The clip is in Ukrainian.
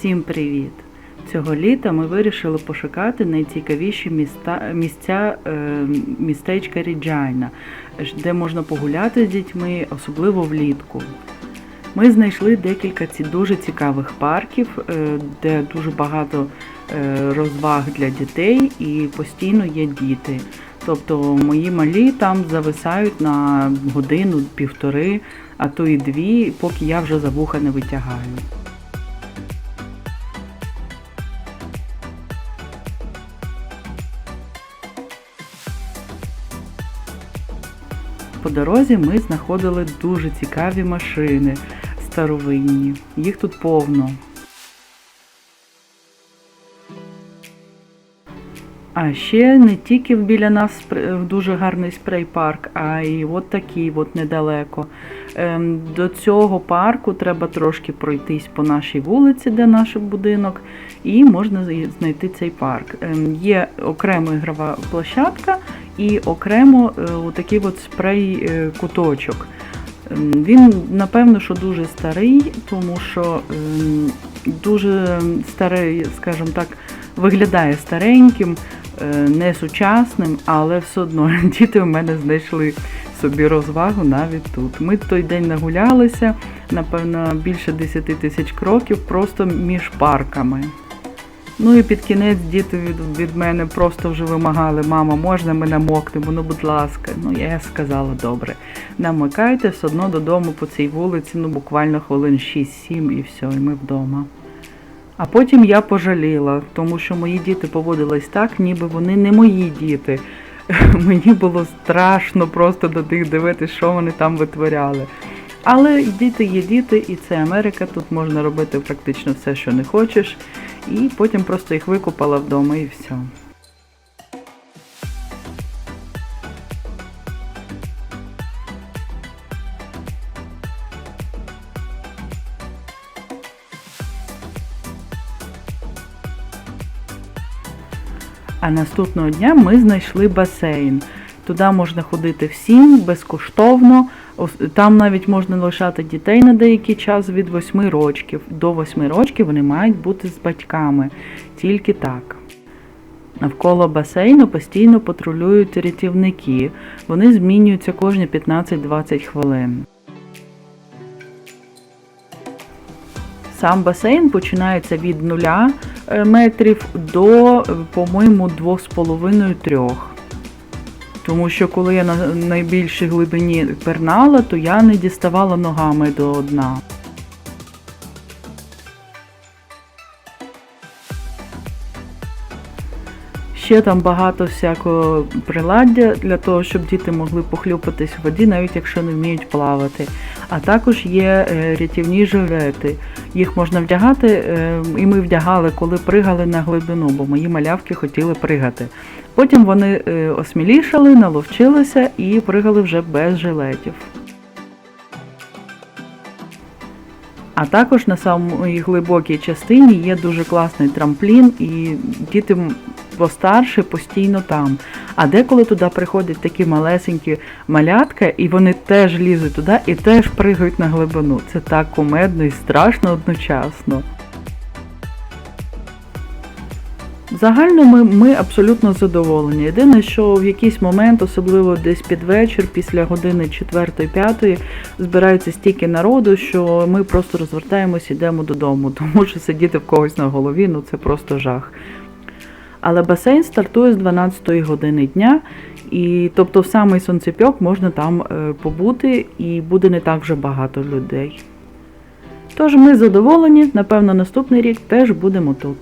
Всім привіт! Цього літа ми вирішили пошукати найцікавіші міста, місця е, містечка Ріджайна, де можна погуляти з дітьми, особливо влітку. Ми знайшли декілька дуже цікавих парків, е, де дуже багато е, розваг для дітей і постійно є діти. Тобто мої малі там зависають на годину, півтори, а то і дві, поки я вже за вуха не витягаю. По дорозі ми знаходили дуже цікаві машини старовинні. Їх тут повно. А ще не тільки біля нас дуже гарний спрей-парк, а й от такий от недалеко. Ем, До цього парку треба трошки пройтись по нашій вулиці, де наш будинок, і можна знайти цей парк. Ем, Є окрема ігрова площадка і окремо е, отакий от спрей-куточок. Ем, Він, напевно, що дуже старий, тому що ем, дуже старий, скажімо так, виглядає стареньким, е, не сучасним, але все одно діти в мене знайшли собі розвагу навіть тут. Ми той день нагулялися, напевно, більше 10 тисяч кроків просто між парками. Ну і під кінець діти від, від мене просто вже вимагали, мама, можна ми намокнемо, ну будь ласка. Ну я сказала, добре. Намикайте все одно додому по цій вулиці, ну буквально хвилин 6-7 і все, і ми вдома. А потім я пожаліла, тому що мої діти поводились так, ніби вони не мої діти. Мені було страшно просто до них дивитися, що вони там витворяли. Але діти є діти, і це Америка, тут можна робити практично все, що не хочеш. І потім просто їх викупала вдома і все. А наступного дня ми знайшли басейн. Туди можна ходити всім безкоштовно. Там навіть можна лишати дітей на деякий час від 8 років. До 8 років вони мають бути з батьками. Тільки так. Навколо басейну постійно патрулюють рятівники. Вони змінюються кожні 15-20 хвилин. Сам басейн починається від 0 е, метрів до, е, по-моєму, 2,5-3. Тому що коли я на найбільшій глибині пернала, то я не діставала ногами до дна. Ще там багато всякого приладдя для того, щоб діти могли похлюпатись в воді, навіть якщо не вміють плавати. А також є е, рятівні жилети. Їх можна вдягати, е, і ми вдягали, коли пригали на глибину, бо мої малявки хотіли пригати. Потім вони е, осмілішали, наловчилися і пригали вже без жилетів. А також на самій глибокій частині є дуже класний трамплін, і діти м- постарше постійно там. А деколи туди приходять такі малесенькі малятка, і вони теж лізуть туди і теж пригають на глибину. Це так кумедно і страшно одночасно. Загально ми, ми абсолютно задоволені. Єдине, що в якийсь момент, особливо десь під вечір, після години 4-5, збирається стільки народу, що ми просто розвертаємось і йдемо додому, тому що сидіти в когось на голові ну це просто жах. Але басейн стартує з 12 години дня, і тобто в самий сонцепьок можна там е, побути і буде не так вже багато людей. Тож ми задоволені, напевно, наступний рік теж будемо тут.